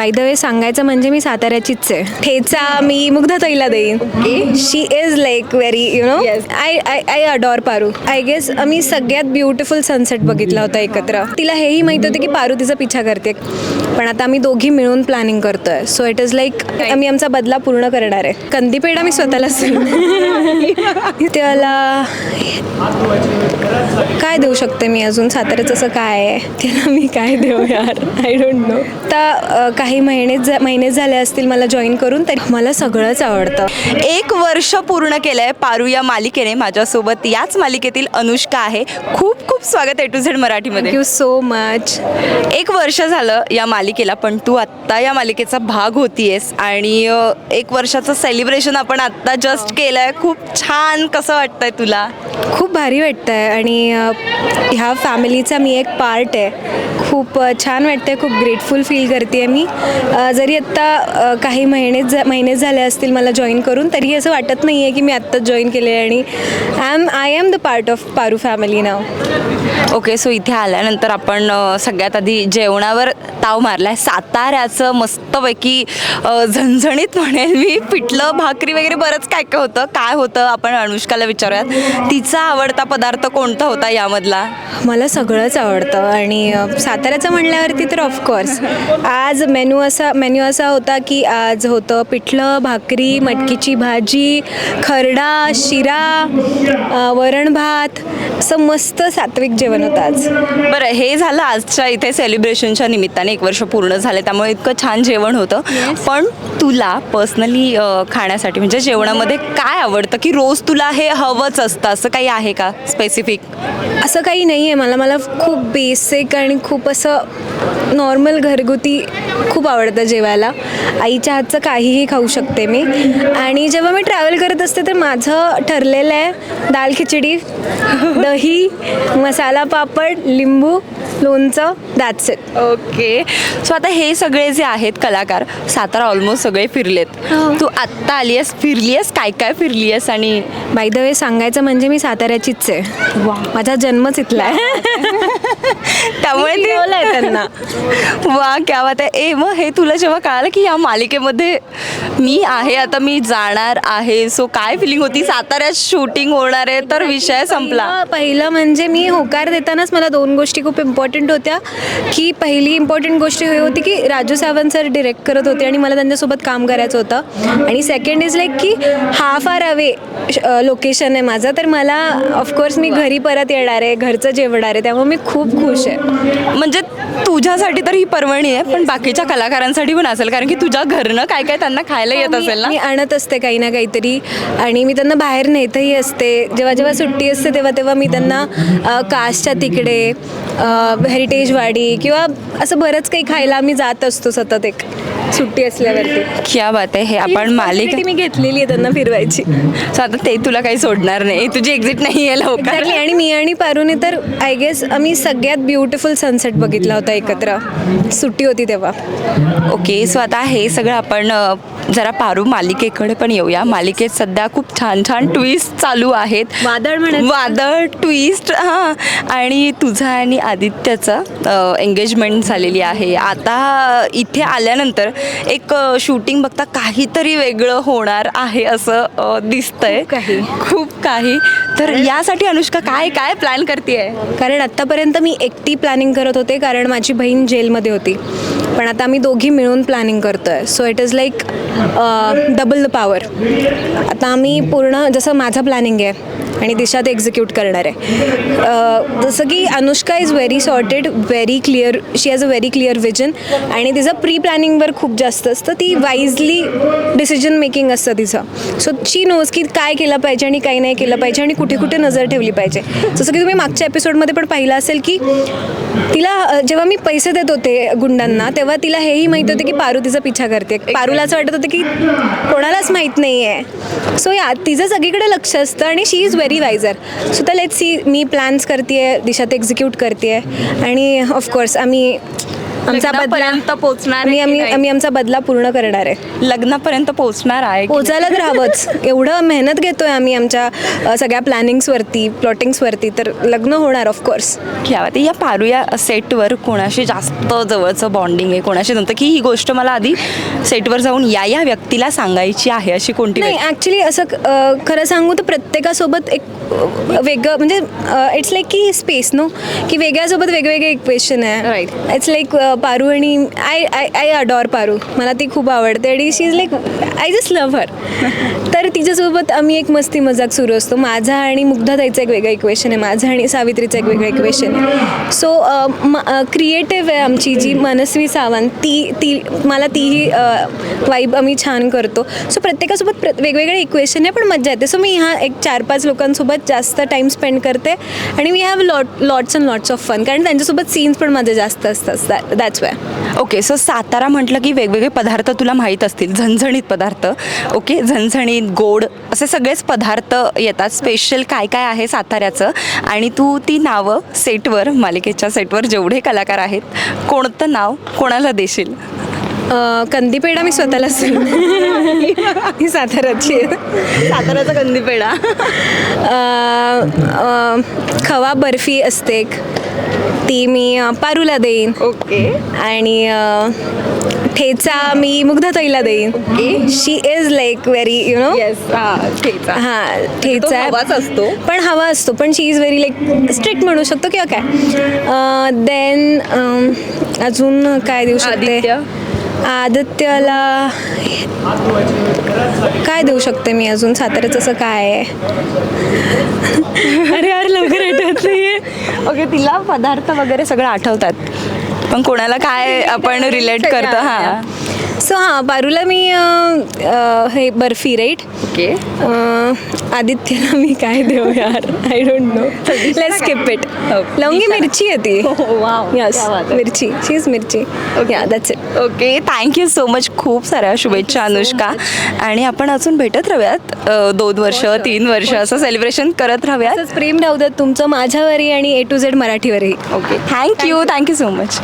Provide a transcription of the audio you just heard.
By the way सांगायचं म्हणजे मी साताऱ्याचीच आहे. ठेचा मी मुग्धाताईला देईन. She is like very you know I I I adore Paru I guess आम्ही सगळ्यात ब्युटिफुल सनसेट बघितला होता एकत्र. तिला हेही माहीत होतं की पारू तिचा पिछा करते. पण आता आम्ही दोघी मिळून प्लॅनिंग करतोय. सो इट इज लाईक आम्ही आमचा बदला पूर्ण करणार आहे. कंदीपेढा मी स्वतःलाच त्याला काय देऊ शकते मी अजून? साताऱ्याचं असं काय आहे? त्याला मी काय देऊ यार? आय डोंट नो आता अ, काही महिने महिने झाले असतील मला जॉईन करून तरी मला सगळंच आवडतं. एक वर्ष पूर्ण केलंय पारू या मालिकेने माझ्यासोबत. याच मालिकेतील अनुष्का आहे. खूप खूप स्वागत ए टू झेड मराठीमध्ये. थँक्यू सो मच एक वर्ष झालं या मालिकेला पण तू आत्ता या मालिकेचा भाग होतीयस आणि एक वर्षाचं सेलिब्रेशन आपण आत्ता जस्ट केलंय. खूप छान कसं वाटतंय तुला? खूप भारी वाटतं आहे आणि ह्या फॅमिलीचा मी एक पार्ट आहे. खूप छान वाटतं आहे खूप ग्रेटफुल फील करते आहे मी जरी आत्ता काही महिने जा महिने झाले असतील मला जॉईन करून तरी असं वाटत नाही आहे की मी आत्ताच जॉईन केले आहे आणि I am I am the part of Paru family now okay so इथे आल्यानंतर आपण सगळ्यात आधी जेवणावर ताव मारला आहे साताऱ्याचं मस्तपैकी झणझणीत म्हणेल मी पिठलं भाकरी वगैरे बरंच काय काय होतं? काय होतं? आपण अनुष्काला विचारूयात. तिचं आवडता पदार्थ कोणता होता यामधला? मला सगळंच आवडतं आणि साताऱ्याचं म्हणल्यावरती तर ऑफकोर्स आज मेनू असा मेन्यू असा होता की आज होतं पिठलं भाकरी मटकीची भाजी खरडा शिरा वरण भात. असं मस्त सात्विक जेवण होतं आज. बरं हे झालं आजच्या इथे सेलिब्रेशनच्या निमित्ताने. एक वर्ष पूर्ण झाले त्यामुळे इतकं छान जेवण होतं. पण तुला पर्सनली खाण्यासाठी म्हणजे जेवणामध्ये काय आवडतं? की रोज तुला हे हवंच असतं असं काही आहे का स्पेसिफिक असं काही नाही आहे मला. मला खूप बेसिक आणि खूप असं नॉर्मल घरगुती खूप आवडतं जेवायला. आईच्या हातचं काहीही खाऊ शकते मी. आणि जेव्हा मी ट्रॅव्हल करत असते तर माझं ठरलेलं आहे दाल खिचडी दही मसाला पापड लिंबू लोणचं दॅट्स इट ओके. सो आता हे सगळे जे आहेत कलाकार सातारा ऑलमोस्ट सगळे फिरलेत. हो. तू आत्ता आली आहेस फिरली आहेस काय काय फिरली आहेस आणि बाय द वे सांगायचं म्हणजे मी साताऱ्याचीच आहे. माझा जन्मच इथला आहे. त्यामुळे ते आहे त्यांना. वा क्या बात आहे. ए मग हे तुला जेव्हा कळालं की या मालिकेमध्ये मी आहे आता मी जाणार आहे सो काय फिलिंग होती? साताऱ्यात शूटिंग होणार आहे तर विषय संपला. पहिलं- पहिलं म्हणजे मी होकार देतानाच मला दोन गोष्टी खूप इम्पॉर्टंट होत्या. की पहिली इम्पॉर्टंट गोष्ट ही होती की राजू सावंत सर डिरेक्ट करत होते आणि मला त्यांच्यासोबत काम करायचं होतं. आणि सेकंड इज लाईक की हा फार अवे लोकेशन आहे माझं. तर मला ऑफकोर्स मी घरी परत येणार आहे घरचं जेवणार आहे. त्यामुळे मी खूप खूप खुश आहे. म्हणजे तुझ्यासाठी तर ही पर्वणी आहे पण बाकीच्या कलाकारांसाठी पण असेल कारण की तुझ्या घरनं काय काय त्यांना खायला येत असेल ना? मी आणत असते काही ना काहीतरी आणि मी त्यांना बाहेर नेतही असते. जेव्हा जेव्हा सुट्टी असते तेव्हा तेव्हा मी त्यांना अ, कासच्या तिकडे हेरिटेजवाडी किंवा असं बरंच काही खायला आम्ही जात असतो सतत एक. सुट्टी असल्यावरती. क्या बात आहे. हे आपण मालिका मी घेतलेली आहे त्यांना फिरवायची. So आता ते तुला काही सोडणार नाही. तुझी एक्झिट नाही आहे लवकर. आणि मी आणि पारूने तर आय गेस आम्ही सगळ्यात ब्युटिफुल सनसेट बघितला होता एकत्र. सुट्टी होती तेव्हा. ओके सो आता हे सगळं आपण अ, जरा पारू मालिकेकडे पण येऊया. मालिकेत सध्या खूप छान छान ट्विस्ट चालू आहेत. वादळ म्हणायचं. वादळ ट्विस्ट हां. आणि तुझं आणि आदित्यचं एंगेजमेंट झालेली आहे. आता इथे आल्यानंतर एक शूटिंग बघता काहीतरी वेगळं होणार आहे असं दिसतंय. खूप काही. खूप काही. तर यासाठी अनुष्का काय काय प्लॅन करते कारण आत्तापर्यंत मी एकटी प्लॅनिंग करत होते कारण माझी बहीण जेलमध्ये होती. पण आता आम्ही दोघी मिळून प्लॅनिंग करतो आहे so it is like double the power आता आम्ही पूर्ण जसं माझं प्लॅनिंग आहे आणि दिशा ते एक्झिक्यूट करणार आहे. Uh, जसं की Anushka is very sorted very clear she has a very clear vision आणि तिचं प्री प्लॅनिंगवर खूप जास्त असतं. ती वाईजली डिसिजन मेकिंग असतं तिचं. सो शी नोज की काय केलं पाहिजे आणि काय नाही केलं पाहिजे आणि कुठे कुठे नजर ठेवली पाहिजे. जसं की तुम्ही मागच्या एपिसोडमध्ये पण पाहिलं असेल की तिला जेव्हा मी पैसे देत होते गुंडांना तेव्हा तिला हेही माहीत होते की पारू तिचा पिछा करते. पारूला असं वाटत होतं की कोणालाच माहीत नाही आहे सो या तिचं सगळीकडे लक्ष असतं आणि she is very wiser so तर लेट सी मी प्लॅन्स करते दिशा ते एक्झिक्यूट करते आहे आणि ऑफकोर्स आम्ही आमचा बदला लग्नापर्यंत पोहोचणार आहे आम्ही की आम्ही नाही? आम्ही आमचा बदला पूर्ण करणार आहे. लग्नापर्यंत पोहोचणार आहे की तर हवंच. एवढं मेहनत घेतोय आम्ही आमच्या अ, सगळ्या प्लॅनिंग्सवरती प्लॉटिंग्सवरती तर लग्न होणार ऑफकोर्स घ्यावा ते या पारू या सेटवर कोणाशी जास्त जवळचं बॉन्डिंग आहे कोणाशी नव्हतं की ही गोष्ट मला आधी सेटवर जाऊन या या व्यक्तीला सांगायची आहे अशी कोणती नाही व्यक्ती? ॲक्च्युली असं अ, खरं सांगू तर प्रत्येकासोबत एक अ, वेगळं म्हणजे इट्स लाईक की स्पेस नो की वेगळ्यासोबत वेगवेगळे इक्वेशन आहे. Right. इट्स लाईक पारू आणि I I I adore Paru. मला ती खूप आवडते आणि she is like I just love her तर तिच्यासोबत आम्ही एक मस्ती मजाक सुरू असतो. माझा आणि मुग्धाताईचं एक वेगळं इक्वेशन आहे. माझं आणि सावित्रीचं एक वेगळं इक्वेशन आहे. सो क्रिएटिव्ह आहे आमची जी मनस्वी सावंत. ती ती मला तीही वाईब आम्ही छान करतो. सो प्रत्येकासोबत प्र वेगवेगळे इक्वेशन आहे पण मजा येते. सो मी ह्या एक चार पाच लोकांसोबत जास्त टाईम स्पेंड करते. आणि we have lot lots and lots of fun कारण त्यांच्यासोबत सीन्स पण माझे जास्त असतात. That's way okay so Satara म्हटलं की वेगवेगळे पदार्थ तुला माहीत असतील. झणझणीत पदार्थ. ओके झणझणीत गोड असे सगळेच पदार्थ येतात. स्पेशल काय काय आहे साताऱ्याचं? आणि तू ती नावं सेटवर मालिकेच्या सेटवर जेवढे कलाकार आहेत कोणतं नाव कोणाला देशील? कंदीपेढा मी स्वतःलाच ही साताऱ्याची आहे. साताऱ्याचा कंदीपेढा. खवा बर्फी असते एक. ती मी पारूला देईन. ओके. आणि ठेचा मी मुग्धाताईला देईन. She is like very you know ठेचा. हां ठेचा. हवाच असतो. पण हवा असतो पण she is very like strict म्हणू शकतो किंवा काय. देन अजून काय देऊ शकते? आदित्यला काय देऊ शकते मी अजून? साताऱ्याचं असं काय आहे? अरे यार लवकर आठवत नाहीये ओके तिला पदार्थ वगैरे सगळं आठवतात. पण कोणाला काय आपण रिलेट करतो हां. सो हां पारूला मी हे बर्फी राईट ओके आदित्यला मी काय देऊ यार? I don't know let skip it. लवंगी मिरची आहे ती. Wow. यस. मिरची. इज मिरची. Yeah that's it okay thank you so much खूप साऱ्या शुभेच्छा अनुष्का. आणि आपण अजून भेटत राहूयात. दोन वर्ष तीन वर्ष असं सेलिब्रेशन करत राहूयात. प्रेम राहू देत तुमचं माझ्यावरही आणि A to Z मराठीवरही. Okay thank you thank you so much